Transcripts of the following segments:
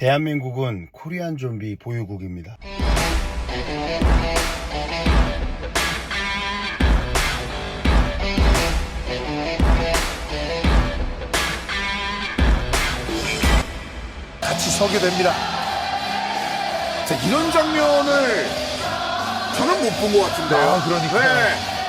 대한민국은 코리안 좀비 보유국입니다. 같이 서게 됩니다. 자, 이런 장면을 저는 못 본 것 같은데요. 아, 그러니까요. 네.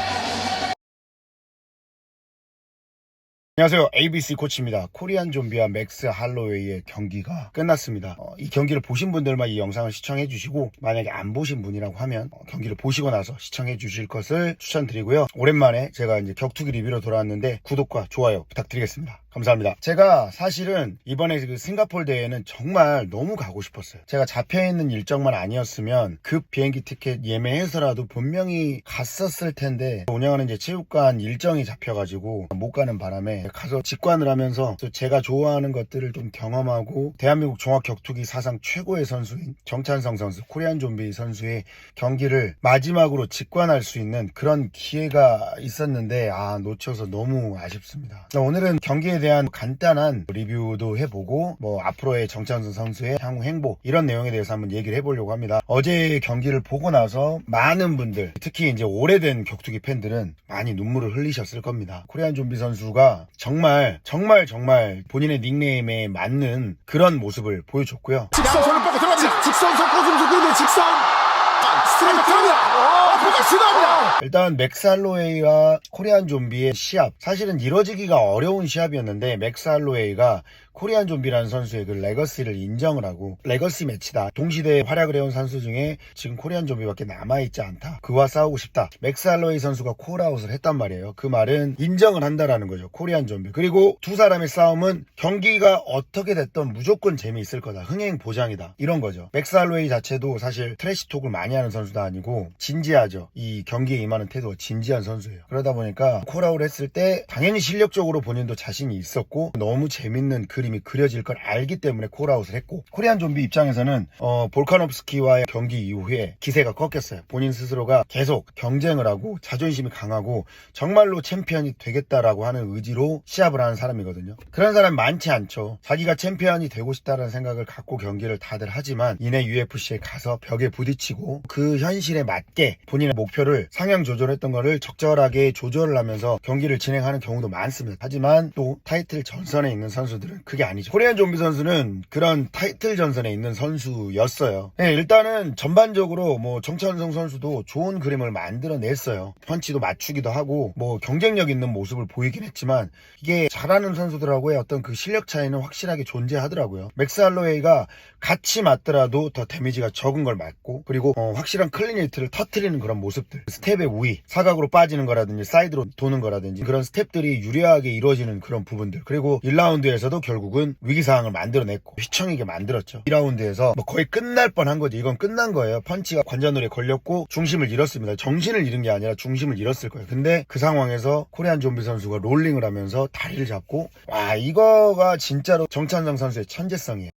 안녕하세요. ABC 코치입니다. 코리안 좀비와 맥스 할로웨이의 경기가 끝났습니다. 어, 이 경기를 보신 분들만 이 영상을 시청해 주시고 만약에 안 보신 분이라고 하면 어, 경기를 보시고 나서 시청해 주실 것을 추천드리고요. 오랜만에 제가 이제 격투기 리뷰로 돌아왔는데 구독과 좋아요 부탁드리겠습니다. 감사합니다. 제가 사실은 이번에 그 싱가폴 대회는 정말 너무 가고 싶었어요. 제가 잡혀있는 일정만 아니었으면 급 비행기 티켓 예매해서라도 분명히 갔었을 텐데 운영하는 이제 체육관 일정이 잡혀가지고 못 가는 바람에 가서 직관을 하면서 또 제가 좋아하는 것들을 좀 경험하고 대한민국 종합격투기 사상 최고의 선수인 정찬성 선수, 코리안 좀비 선수의 경기를 마지막으로 직관할 수 있는 그런 기회가 있었는데 아 놓쳐서 너무 아쉽습니다. 자, 오늘은 경기에 대한 간단한 리뷰도 해보고 뭐 앞으로의 정찬성 선수의 향후 행보 이런 내용에 대해서 한번 얘기를 해보려고 합니다. 어제 경기를 보고 나서 많은 분들 특히 이제 오래된 격투기 팬들은 많이 눈물을 흘리셨을 겁니다. 코리안 좀비 선수가 정말 정말 정말 본인의 닉네임에 맞는 그런 모습을 보여줬고요. 직선 손을 뻗고 들어갑니다. 직선 속고 좀 속는데 직선. 아, 스트레이트 들어갑니다. 어, 포커 시도합니다. 일단 맥살로웨이와 코리안 좀비의 시합. 사실은 이뤄지기가 어려운 시합이었는데 맥살로웨이가 코리안 좀비라는 선수의 그 레거시를 인정을 하고 레거시 매치다. 동시대에 활약을 해온 선수 중에 지금 코리안 좀비밖에 남아있지 않다. 그와 싸우고 싶다. 맥살로웨이 선수가 콜아웃을 했단 말이에요. 그 말은 인정을 한다라는 거죠. 코리안 좀비. 그리고 두 사람의 싸움은 경기가 어떻게 됐든 무조건 재미있을 거다. 흥행 보장이다. 이런 거죠. 맥살로웨이 자체도 사실 트래시톡을 많이 하는 선수도 아니고 진지하죠. 이 경기에 임하는 태도가 진지한 선수예요. 그러다 보니까 콜아웃을 했을 때 당연히 실력적으로 본인도 자신이 있었고 너무 재밌는 그림이 그려질 걸 알기 때문에 콜아웃을 했고 코리안 좀비 입장에서는 어, 볼카nov스키와의 경기 이후에 기세가 꺾였어요. 본인 스스로가 계속 경쟁을 하고 자존심이 강하고 정말로 챔피언이 되겠다라고 하는 의지로 시합을 하는 사람이거든요. 그런 사람 많지 않죠. 자기가 챔피언이 되고 싶다는 생각을 갖고 경기를 다들 하지만 이내 UFC에 가서 벽에 부딪히고 그 현실에 맞게 본인의 목표를 상향 조절했던 거를 적절하게 조절을 하면서 경기를 진행하는 경우도 많습니다. 하지만 또 타이틀 전선에 있는 선수들은 그게 아니죠. 코리안 좀비 선수는 그런 타이틀 전선에 있는 선수였어요. 네, 일단은 전반적으로 뭐 정찬성 선수도 좋은 그림을 만들어냈어요. 펀치도 맞추기도 하고 뭐 경쟁력 있는 모습을 보이긴 했지만 이게 잘하는 선수들하고의 어떤 그 실력 차이는 확실하게 존재하더라고요. 맥스 할로웨이가 같이 맞더라도 더 데미지가 적은 걸 맞고 그리고 어, 확실한 클리니트를 터트리는 그런 모습들 스텝의 우위 사각으로 빠지는 거라든지 사이드로 도는 거라든지 그런 스텝들이 유리하게 이루어지는 그런 부분들. 그리고 1라운드에서도 결국은 위기 상황을 만들어냈고 휘청이게 만들었죠. 2라운드에서 뭐 거의 끝날 뻔한 거죠 이건 끝난 거예요. 펀치가 관자놀이에 걸렸고 중심을 잃었습니다. 정신을 잃은 게 아니라 중심을 잃었을 거예요. 근데 그 상황에서 코리안 좀비 선수가 롤링을 하면서 다리를 잡고 와 이거가 진짜로 정찬성 선수의 천재성이에요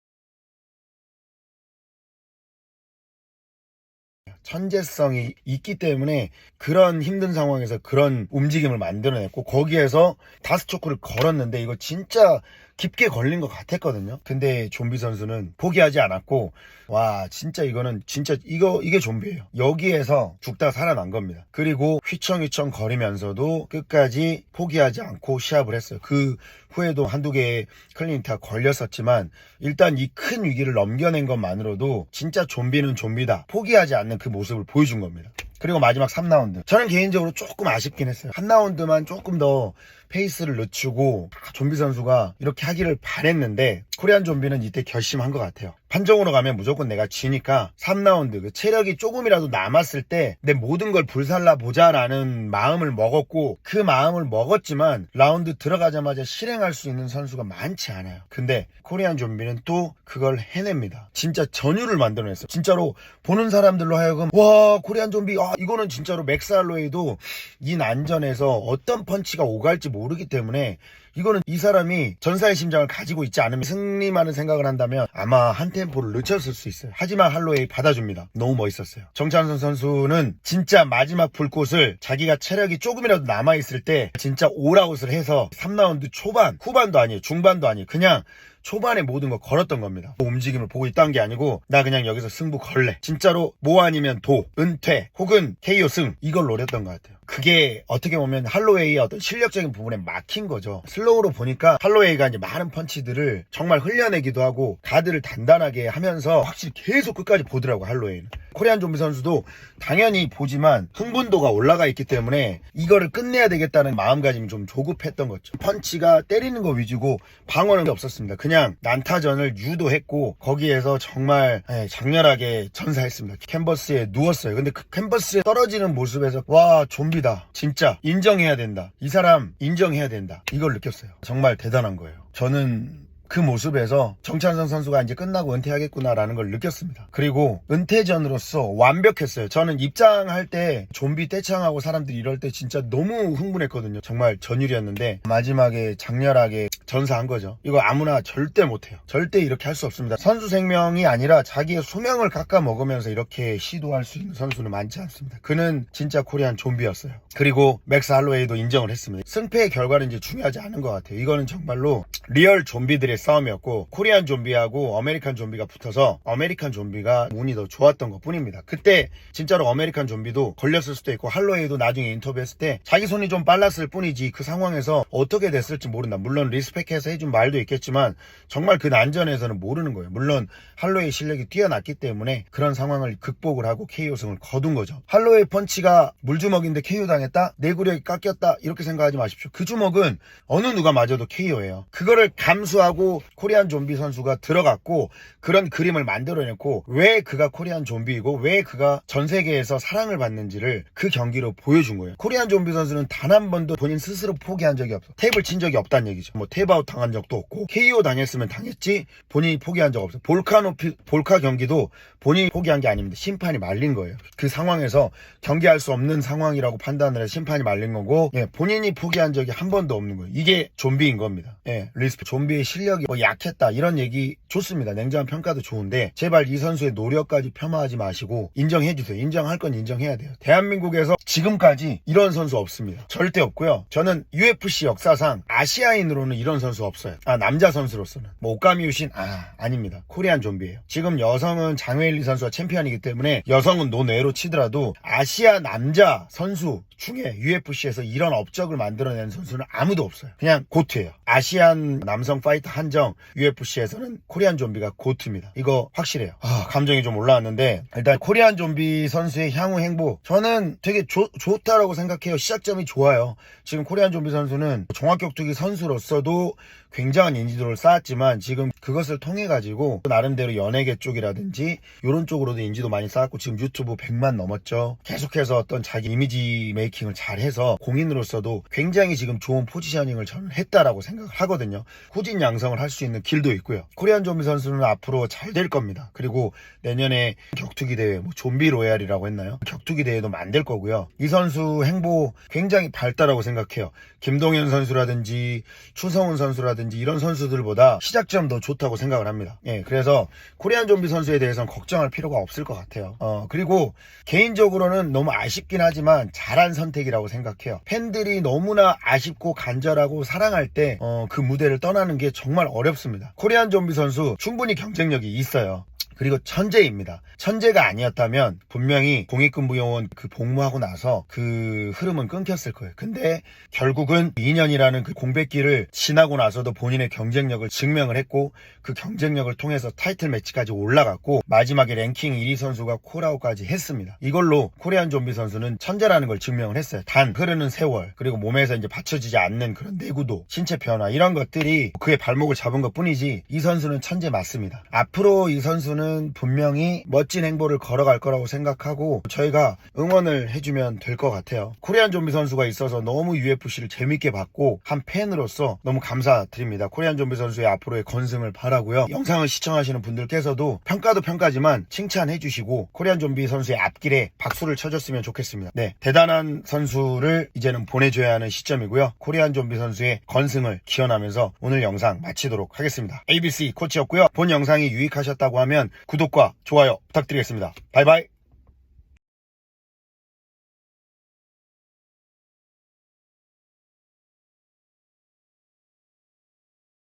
천재성이 있기 때문에 그런 힘든 상황에서 그런 움직임을 만들어냈고 거기에서 다스 초크를 걸었는데 이거 진짜 깊게 걸린 것 같았거든요. 근데 좀비 선수는 포기하지 않았고 와 진짜 이거는 진짜 이거 이게 좀비예요. 여기에서 죽다 살아난 겁니다. 그리고 휘청휘청 거리면서도 끝까지 포기하지 않고 시합을 했어요. 그 후에도 한두 개의 클리니트가 걸렸었지만 일단 이 큰 위기를 넘겨낸 것만으로도 진짜 좀비는 좀비다. 포기하지 않는 그 모습을 보여준 겁니다. 그리고 마지막 3라운드. 저는 개인적으로 조금 아쉽긴 했어요. 한 라운드만 조금 더 페이스를 늦추고 좀비 선수가 이렇게 하기를 바랬는데 코리안 좀비는 이때 결심한 것 같아요. 판정으로 가면 무조건 내가 지니까 3라운드 그 체력이 조금이라도 남았을 때 내 모든 걸 불살라 보자라는 마음을 먹었고 그 마음을 먹었지만 라운드 들어가자마자 실행할 수 있는 선수가 많지 않아요. 근데 코리안 좀비는 또 그걸 해냅니다. 진짜 전율을 만들어냈어요. 진짜로 보는 사람들로 하여금 와 코리안 좀비 아 이거는 진짜로 맥살로에도 이 난전에서 어떤 펀치가 오갈지 모르 기 때문에 이거는 이 사람이 전사의 심장을 가지고 있지 않으면 승리만을 생각을 한다면 아마 한 템포를 늦췄을 수 있어요. 하지만 할로웨이 받아줍니다. 너무 멋있었어요. 정찬선 선수는 진짜 마지막 불꽃을 자기가 체력이 조금이라도 남아있을 때 진짜 올아웃을 해서 3라운드 초반, 후반도 아니에요. 중반도 아니에요. 그냥 초반에 모든 거 걸었던 겁니다. 뭐 움직임을 보고 있다는 게 아니고 나 그냥 여기서 승부 걸래. 진짜로 모 아니면 도, 은퇴 혹은 KO 승 이걸 노렸던 것 같아요. 그게 어떻게 보면 할로웨이의 어떤 실력적인 부분에 막힌 거죠. 슬로우로 보니까 할로웨이가 이제 많은 펀치들을 정말 흘려내기도 하고 가드를 단단하게 하면서 확실히 계속 끝까지 보더라고 할로웨이는. 코리안 좀비 선수도 당연히 보지만 흥분도가 올라가 있기 때문에 이거를 끝내야 되겠다는 마음가짐이 좀 조급했던 거죠. 펀치가 때리는 거 위주고 방어는 없었습니다. 그냥 난타전을 유도했고 거기에서 정말 예, 장렬하게 전사했습니다. 캔버스에 누웠어요. 근데 그 캔버스에 떨어지는 모습에서 와 좀비다. 진짜 인정해야 된다. 이 사람 인정해야 된다. 이걸 느꼈어요. 정말 대단한 거예요. 저는 그 모습에서 정찬성 선수가 이제 끝나고 은퇴하겠구나라는 걸 느꼈습니다. 그리고 은퇴전으로서 완벽했어요. 저는 입장할 때 좀비 떼창하고 사람들이 이럴 때 진짜 너무 흥분했거든요. 정말 전율이었는데 마지막에 장렬하게 전사한 거죠. 이거 아무나 절대 못해요. 절대 이렇게 할 수 없습니다. 선수 생명이 아니라 자기의 수명을 깎아 먹으면서 이렇게 시도할 수 있는 선수는 많지 않습니다. 그는 진짜 코리안 좀비였어요. 그리고 맥스 할로웨이도 인정을 했습니다. 승패의 결과는 이제 중요하지 않은 것 같아요. 이거는 정말로 리얼 좀비들의 싸움이었고 코리안 좀비하고 아메리칸 좀비가 붙어서 아메리칸 좀비가 운이 더 좋았던 것 뿐입니다. 그때 진짜로 아메리칸 좀비도 걸렸을 수도 있고 할로웨이도 나중에 인터뷰했을 때 자기 손이 좀 빨랐을 뿐이지 그 상황에서 어떻게 됐을지 모른다. 물론 리스펙해서 해준 말도 있겠지만 정말 그 난전에서는 모르는 거예요. 물론 할로웨이 실력이 뛰어났기 때문에 그런 상황을 극복을 하고 KO승을 거둔 거죠. 할로웨이 펀치가 물주먹인데 KO 당했다? 내구력이 깎였다? 이렇게 생각하지 마십시오. 그 주먹은 어느 누가 맞아도 KO예요. 그거를 감수하고 코리안 좀비 선수가 들어갔고 그런 그림을 만들어냈고 왜 그가 코리안 좀비이고 왜 그가 전 세계에서 사랑을 받는지를 그 경기로 보여준 거예요. 코리안 좀비 선수는 단 한 번도 본인 스스로 포기한 적이 없어. 탭을 친 적이 없다는 얘기죠. 뭐 탭아웃 당한 적도 없고 KO 당했으면 당했지 본인이 포기한 적 없어요. 볼카노 피- 볼카 경기도 본인이 포기한 게 아닙니다. 심판이 말린 거예요. 그 상황에서 경기할 수 없는 상황이라고 판단을 해서 심판이 말린 거고 예, 본인이 포기한 적이 한 번도 없는 거예요. 이게 좀비인 겁니다. 예, 리스펙. 좀비의 실력 이 뭐 약했다 이런 얘기 좋습니다. 냉정한 평가도 좋은데 제발 이 선수의 노력까지 폄하하지 마시고 인정해 주세요. 인정할 건 인정해야 돼요. 대한민국에서 지금까지 이런 선수 없습니다. 절대 없고요. 저는 UFC 역사상 아시아인으로는 이런 선수 없어요. 아 남자 선수로서는 뭐 오카미 유신 아 아닙니다. 코리안 좀비예요. 지금 여성은 장웨일리 선수가 챔피언이기 때문에 여성은 논외로 치더라도 아시아 남자 선수 중에 UFC에서 이런 업적을 만들어낸 선수는 아무도 없어요. 그냥 고트예요. 아시안 남성 파이터 한정 UFC에서는 코리안 좀비가 고트입니다. 이거 확실해요. 아, 감정이 좀 올라왔는데 일단 코리안 좀비 선수의 향후 행보 저는 되게 좋- 좋다라고 생각해요. 시작점이 좋아요. 지금 코리안 좀비 선수는 종합격투기 선수로서도 굉장한 인지도를 쌓았지만 지금 그것을 통해 가지고 나름대로 연예계 쪽이라든지 이런 쪽으로도 인지도 많이 쌓았고 지금 유튜브 100만 넘었죠. 계속해서 어떤 자기 이미지 메이킹을 잘해서 공인으로서도 굉장히 지금 좋은 포지셔닝을 저는 했다라고 생각을 하거든요. 후진 양성을 할 수 있는 길도 있고요. 코리안 좀비 선수는 앞으로 잘 될 겁니다. 그리고 내년에 격투기 대회, 뭐 좀비 로얄이라고 했나요? 격투기 대회도 만들 거고요. 이 선수 행보 굉장히 밝다라고 생각해요. 김동현 선수라든지 추성훈 선수라든지 이런 선수들보다 시작점 더 좋다고 생각을 합니다. 예, 그래서 코리안 좀비 선수에 대해서는 걱정할 필요가 없을 것 같아요. 어, 그리고 개인적으로는 너무 아쉽긴 하지만 잘한 선택이라고 생각해요. 팬들이 너무나 아쉽고 간절하고 사랑할 때, 어, 그 무대를 떠나는 게 정말 어렵습니다. 코리안 좀비 선수 충분히 경쟁력이 있어요. 그리고 천재입니다. 천재가 아니었다면 분명히 공익근무요원 그 복무하고 나서 그 흐름은 끊겼을 거예요. 근데 결국은 2년이라는 그 공백기를 지나고 나서도 본인의 경쟁력을 증명을 했고 그 경쟁력을 통해서 타이틀 매치까지 올라갔고 마지막에 랭킹 1위 선수가 콜아웃까지 했습니다. 이걸로 코리안 좀비 선수는 천재라는 걸 증명을 했어요. 단 흐르는 세월 그리고 몸에서 이제 받쳐지지 않는 그런 내구도, 신체 변화 이런 것들이 그의 발목을 잡은 것 뿐이지 이 선수는 천재 맞습니다. 앞으로 이 선수 는 분명히 멋진 행보를 걸어갈 거라고 생각하고 저희가 응원을 해주면 될 것 같아요. 코리안 좀비 선수가 있어서 너무 UFC를 재밌게 봤고 한 팬으로서 너무 감사드립니다. 코리안 좀비 선수의 앞으로의 건승을 바라고요. 영상을 시청하시는 분들께서도 평가도 평가지만 칭찬해 주시고 코리안 좀비 선수의 앞길에 박수를 쳐줬으면 좋겠습니다. 네, 대단한 선수를 이제는 보내줘야 하는 시점이고요. 코리안 좀비 선수의 건승을 기원하면서 오늘 영상 마치도록 하겠습니다. ABC 코치였고요. 본 영상이 유익하셨다고 하면 구독과 좋아요 부탁드리겠습니다. 바이바이.